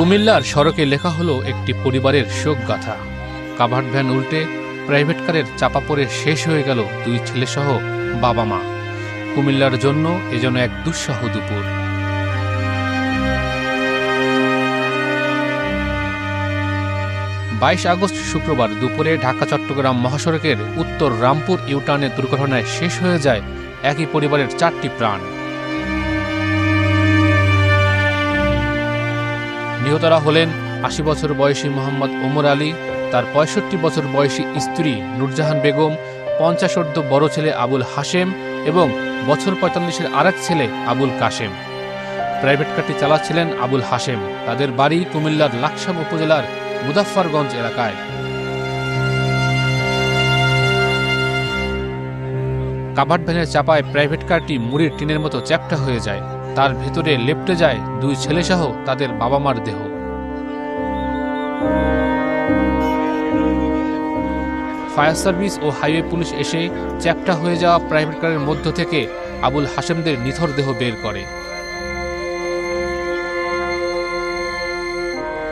কুমিল্লার সড়কে লেখা হলো একটি পরিবারের শোক গাথা কাভার্ড ভ্যান উল্টে প্রাইভেট কারের চাপা পড়ে শেষ হয়ে গেল দুই ছেলেসহ বাবা মা। কুমিল্লার জন্য এ যেন এক দুঃসহ দুপুর। বাইশ আগস্ট শুক্রবার দুপুরে ঢাকা, চট্টগ্রাম মহাসড়কের উত্তর রামপুর ইউটার্নে দুর্ঘটনায় শেষ হয়ে যায় একই পরিবারের চারটি প্রাণ। নিহতরা হলেন আশি বছর বয়সী মোহাম্মদ ওমর আলী, তার পঁয়ষট্টি বছর বয়সী স্ত্রী নুরজাহান বেগম পঞ্চাশোর্ধ বড় ছেলে আবুল হাশেম এবং বছর পঁয়তাল্লিশের আরেক ছেলে আবুল কাশেম। প্রাইভেট কারটি চালাচ্ছিলেন আবুল হাশেম। তাদের বাড়ি কুমিল্লার লাকসাম উপজেলার মুজাফফরগঞ্জ এলাকায়। কাভার্ড ভ্যানের চাপায় প্রাইভেট কারটি মুড়ির টিনের মতো চ্যাপ্টা হয়ে যায়। তার ভেতরে লেপটে যায় দুই ছেলেসহ তাদের বাবা মার দেহ। ফায়ার সার্ভিস ও হাইওয়ে পুলিশ এসে চ্যাপটা হয়ে যাওয়া প্রাইভেট কারের মধ্য থেকে আবুল হাসেমদের নিথর দেহ বের করে।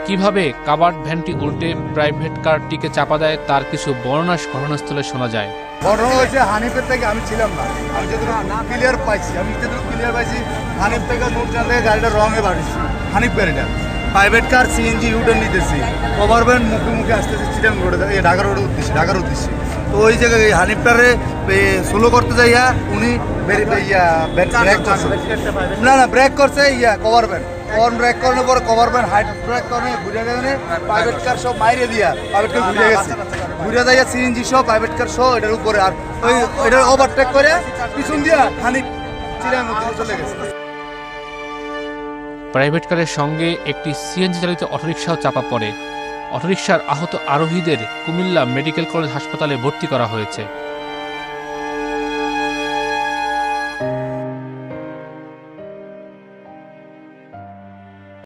কীভাবে কাবার্ড ভ্যানটি উল্টে প্রাইভেট কারটিকে চাপা দেয় তার কিছু বর্ণনা ঘটনাস্থলে শোনা যায়। ঘটনা হয়েছে হানিফের থেকে আমি ছিলাম না। আমি যতটুকু ক্লিয়ার পাইছি। আমি যতটুকু ক্লিয়ার পাইছি হানিফ থেকে নূরজান থেকে গাড়িটা রঙে বাড়িছি হানিফ গাড়িটা প্রাইভেট কার সিএনজি ইউটার নিতেছি। ওভার ভ্যান মুখে মুখে আসতেছে চিটাং রোডে এই ঢাকা রোডে উদ্দেশ্যে ঢাকার উদ্দেশ্যে। তো ওই জায়গায় এই হানিফটারে স্লো করতে যাইয়া উনি বেরি- ইয়া ব্রেক করছে। না না ব্রেক করছে ইয়া কভার ভ্যান ব্রেক পর ব্রেক ঘুরে গেলে প্রাইভেট কার সব মাইরে দিয়া প্রাইভেট কার ঘুরে গেছে। ঘুরে সিএনজি সহ প্রাইভেট কার সহ এটার উপরে আর ওই এটার ওভারটেক করে পিছন দিয়া উদ্দেশ্যে চলে গেছে। প্রাইভেট কারের সঙ্গে একটি সিএনজি চালিত অটোরিকশাও চাপা পড়ে। অটোরিকশার আহত আরোহীদের কুমিল্লা মেডিকেল কলেজ হাসপাতালে ভর্তি করা হয়েছে।